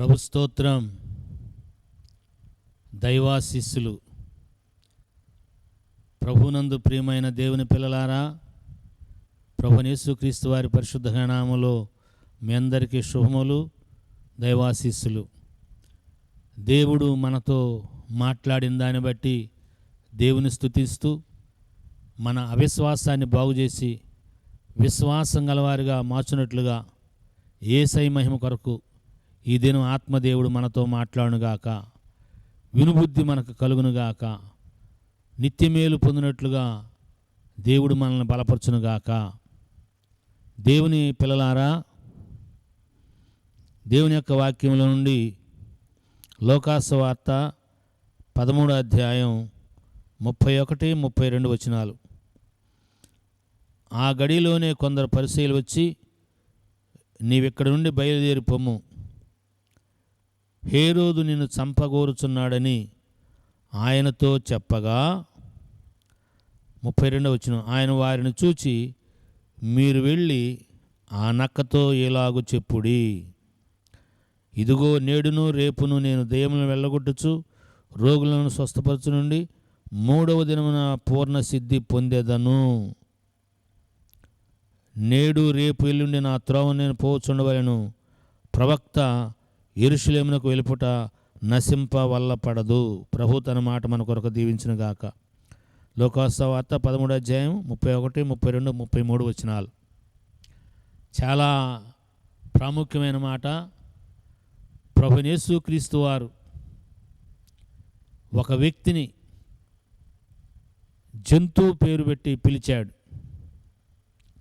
ప్రభు స్తోత్రం. దైవాశిస్సులు. ప్రభునందు ప్రియమైన దేవుని పిల్లలారా ప్రభునేసుక్రీస్తు వారి పరిశుద్ధ మీ అందరికీ శుభములు దైవాశిస్సులు. దేవుడు మనతో మాట్లాడిన దాన్ని బట్టి దేవుని స్థుతిస్తూ మన అవిశ్వాసాన్ని బాగుచేసి విశ్వాసం గలవారిగా మార్చినట్లుగా ఏసై మహిమ కొరకు ఈ దినం ఆత్మదేవుడు మనతో మాట్లాడునుగాక. వినుబుద్ధి మనకు కలుగునుగాక. నిత్యమేలు పొందినట్లుగా దేవుడు మనల్ని బలపరచునుగాక. దేవుని పిల్లలారా దేవుని యొక్క వాక్యంలో నుండి లోకాసవార్త పదమూడు అధ్యాయం ముప్పై ఒకటి ముప్పై రెండు వచనాలు. ఆ గడిలోనే కొందరు పరిశీలు వచ్చి నీవిక్కడి నుండి బయలుదేరి పొమ్ము. హేరోదు నిన్ను చంపగోరుచున్నాడని ఆయనతో చెప్పగా ముప్పై రెండవ వచ్చిన ఆయన వారిని చూచి మీరు వెళ్ళి ఆ నక్కతో ఎలాగు చెప్పుడి. ఇదిగో నేడును రేపును నేను దయ్యములను వెళ్ళగొట్టుచు రోగులను స్వస్థపరచు నుండి మూడవ దినమున పూర్ణ సిద్ధి పొందేదను. నేడు రేపు ఎల్లుండి నా త్రోవ నేను పోచుండవలను. ప్రవక్త ఇరుషులేమునకు వెలుపుట నశింప వల్ల పడదు ప్రభు తన మాట మన కొరకు దీవించిన గాక. లోకోత్సవార్త పదమూడు అధ్యాయం ముప్పై ఒకటి ముప్పై రెండు ముప్పై మూడు వచనాలు. చాలా ప్రాముఖ్యమైన మాట. ప్రభునేసు క్రీస్తు వారు ఒక వ్యక్తిని జంతువు పేరు పెట్టి పిలిచాడు.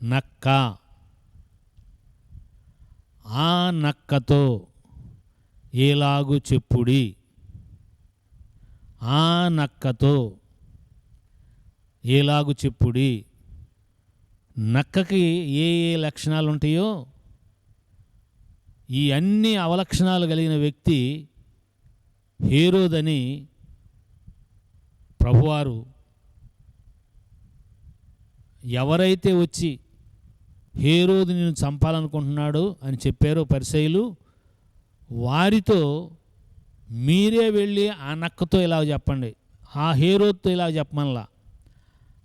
నక్క. ఆ నక్కతో ఏలాగు చెప్పుడి? ఆ నక్కతో ఏలాగు చెప్పుడి? నక్కకి ఏ ఏ లక్షణాలు ఉంటాయో ఈ అన్ని అవలక్షణాలు కలిగిన వ్యక్తి హీరోదని ప్రభువారు ఎవరైతే వచ్చి హేరోదు నేను చంపాలనుకుంటున్నాడు అని చెప్పారో పరిశైలు వారితో మీరే వెళ్ళి ఆ నక్కతో ఇలా చెప్పండి. ఆ హేరోతో ఇలా చెప్పమనలా.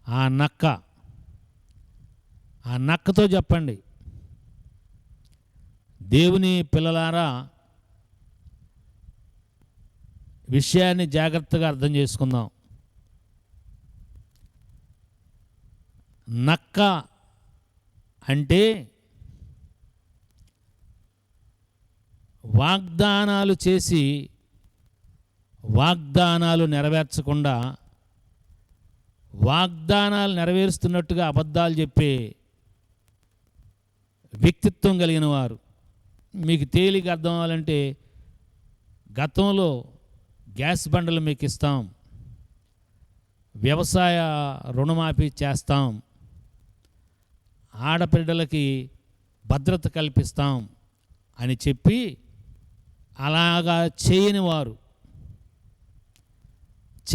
ఆ నక్క ఆ నక్కతో చెప్పండి. దేవుని పిల్లలారా విషయాన్ని జాగ్రత్తగా అర్థం చేసుకుందాం. నక్క అంటే వాగ్దానాలు చేసి వాగ్దానాలు నెరవేర్చకుండా వాగ్దానాలు నెరవేరుస్తున్నట్టుగా అబద్ధాలు చెప్పే వ్యక్తిత్వం కలిగిన వారు. మీకు తేలిక అర్థం అవ్వాలంటే గతంలో గ్యాస్ బండలు మీకు ఇస్తాం. వ్యవసాయ రుణమాఫీ చేస్తాం. ఆడపిల్లలకి భద్రత కల్పిస్తాం అని చెప్పి అలాగా చేయని వారు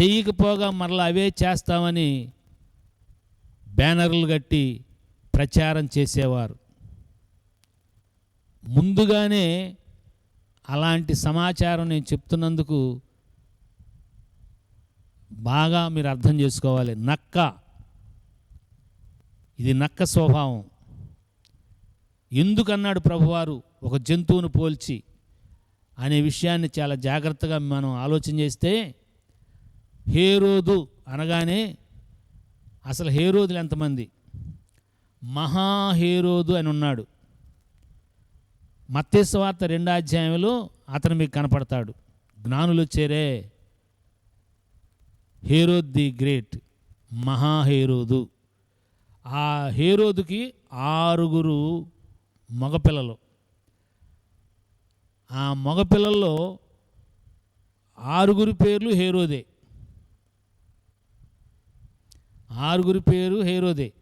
చేయకపోగా మరలా అవే చేస్తామని బ్యానర్లు కట్టి ప్రచారం చేసేవారు. ముందుగానే అలాంటి సమాచారం నేను చెప్తున్నందుకు బాగా మీరు అర్థం చేసుకోవాలి. నక్క. ఇది నక్క స్వభావం. ఎందుకన్నాడు ప్రభువారు? ఒక జంతువును పోల్చి. అనే విషయాన్ని చాలా జాగ్రత్తగా మనం ఆలోచన చేస్తే హేరోదు అనగానే అసలు హేరోదులు ఎంతమంది? మహాహేరోదు అని ఉన్నాడు. మత్స్యవార్త రెండో అధ్యాయంలో అతను మీకు కనపడతాడు. జ్ఞానులు వచ్చారే హేరోద్ ది గ్రేట్ మహాహేరోదు ఆ హేరోదుకి ఆరుగురు మగపిల్లలు. ఆ మగపిల్లల్లో ఆరుగురి పేర్లు హేరోదే. ఆరుగురి పేరు హేరోదే.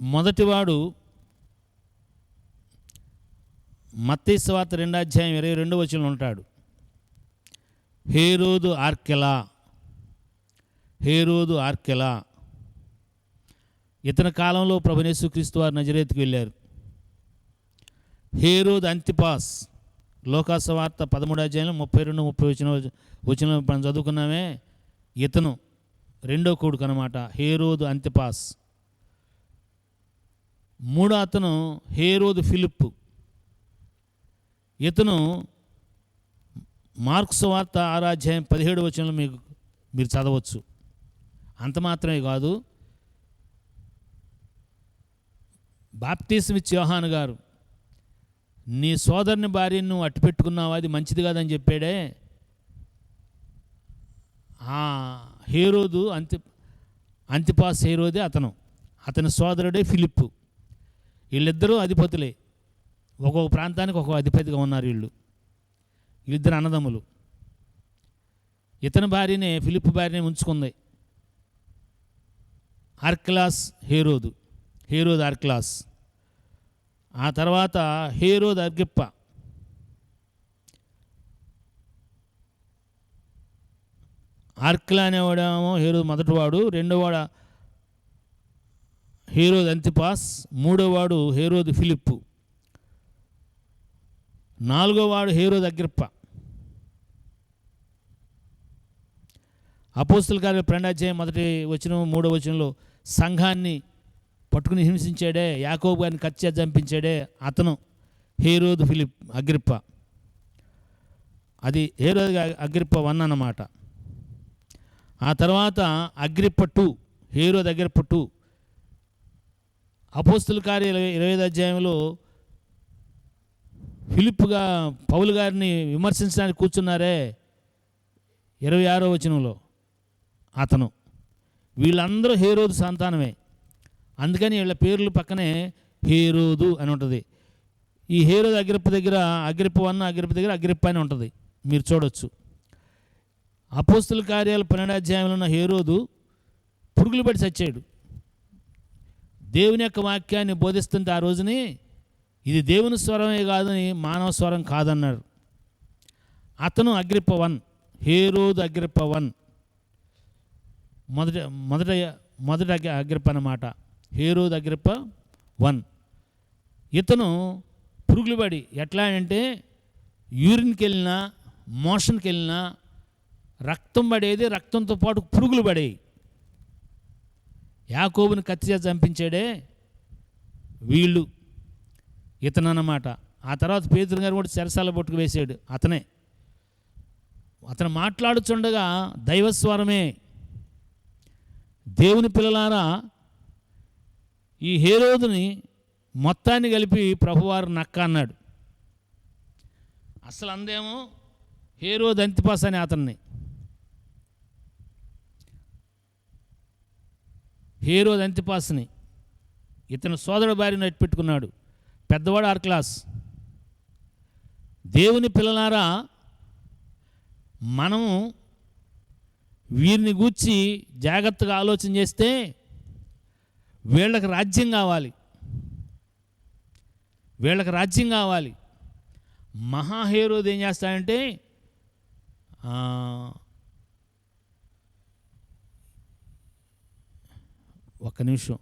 మొదటివాడు మత్తేశ్వార్త రెండో అధ్యాయం ఇరవై రెండు వచనంలో ఉంటాడు. హేరోదు ఆర్కెలా హేరోదు ఆర్కెలా ఇతని కాలంలో ప్రభునేసుక్రీస్తు వారు నజరేత్కి వెళ్ళారు. హేరోద్ అంతిపాస్ లోకాస వార్త పదమూడు అధ్యాయం ముప్పై రెండు ముప్పై వచ్చిన వచ్చిన మనం చదువుకున్నామే ఇతను రెండో కొడుకు అనమాట హేరోదు అంతిపాస్. మూడో అతను హేరోదు ఫిలిప్ ఇతను మార్క్స్ వార్త ఆరాధ్యాయం పదిహేడు వచనంలో మీకు మీరు చదవచ్చు. అంత మాత్రమే కాదు బాప్తీసమిచ్చి యోహాను గారు నీ సోదరుని భార్యను నువ్వు అట్టు పెట్టుకున్నావు? అది మంచిది కాదని చెప్పాడే. ఆ హేరోదు అంతి అంతిపాస్ హేరోదే అతను. అతని సోదరుడే ఫిలిప్పు. వీళ్ళిద్దరూ అధిపతులే. ఒక్కొక్క ప్రాంతానికి ఒక్కొక్క అధిపతిగా ఉన్నారు వీళ్ళు. వీళ్ళిద్దరు అన్నదమ్ములు. ఇతని భార్యనే ఫిలిప్ భార్యనే ఉంచుకుంది. ఆర్క్లాస్ హేరోదు. హేరోద్ ఆర్క్లాస్. ఆ తర్వాత హేరోద్ అర్గిప్ప. ఆర్క్లా అనేవాడేమో హీరో మొదటివాడు రెండోవాడు హేరోద్ అంతిపాస్ మూడోవాడు ది ఫిలిప్పు నాలుగోవాడు హేరోద్ అగ్రిప్ప. అపోస్తుల కార్య ప్రణాధ్యాయం మొదటి వచ్చిన మూడో వచనంలో సంఘాన్ని పట్టుకుని హింసించాడే యాకోబు గారిని కచ్చే చంపించాడే అతను హేరోదు ఫిలిప్ అగ్రిప్ప. అది హేరోదు అగ్రిప్ప వన్ అన్నమాట. ఆ తర్వాత Agrippa two Herod Agrippa two. అపోస్తుల కార్య ఇరవై ఇరవై ఐదు అధ్యాయంలో ఫిలిప్గా పౌలు గారిని విమర్శించడానికి కూర్చున్నారే ఇరవై ఆరో వచనంలో అతను. వీళ్ళందరూ హేరోదు సంతానమే. అందుకని వీళ్ళ పేర్లు పక్కనే హేరోదు అని ఉంటుంది. ఈ హేరోదు అగ్రిప్ప దగ్గర అగ్రిప్ప వన్ అగ్రిప్ప దగ్గర అగ్రిప్ప అని ఉంటుంది. మీరు చూడొచ్చు. అపోస్తుల కార్యాలు పన్నెండాధ్యాయంలో ఉన్న హేరోదు పురుగులు పడి చచ్చాడు. దేవుని యొక్క వాక్యాన్ని బోధిస్తుంటే ఆ రోజుని ఇది దేవుని స్వరమే కాదని మానవ స్వరం కాదన్నారు. అతను Agrippa one Herod Agrippa one. మొదట మొదట మొదట అగ్రిప్ప అన్నమాట. హీరో దగ్గరప్ప వన్. ఇతను పురుగులు పడి ఎట్లా అంటే యూరిన్కి వెళ్ళినా మోషన్కి వెళ్ళినా రక్తం పడేది రక్తంతో పాటు పురుగులు పడేవి యాకోబుని కత్తిచే చంపించాడే వీళ్ళు. ఇతను అన్నమాట ఆ తర్వాత పేదరు గారు కూడా చెరసాల పట్టుకు వేసాడు అతనే. అతను మాట్లాడుచుండగా దైవస్వరమే. దేవుని పిల్లలారా ఈ హేరోదుని మొత్తాన్ని కలిపి ప్రభువారు నక్క అన్నాడు. అసలు అందేమో హేరోద్ అంతిపాస్ అని అతన్ని. హేరోద్ అంతిపాస్ని. ఇతను సోదరుడు భార్యను పెట్టుకున్నాడు పెద్దవాడు ఆర్ క్లాస్. దేవుని పిల్లలారా మనము వీరిని గూర్చి జాగ్రత్తగా ఆలోచన చేస్తే వీళ్ళకి రాజ్యం కావాలి. వీళ్ళకి రాజ్యం కావాలి. మహాహేరోది ఏం చేస్తాడంటే ఒక్క నిమిషం.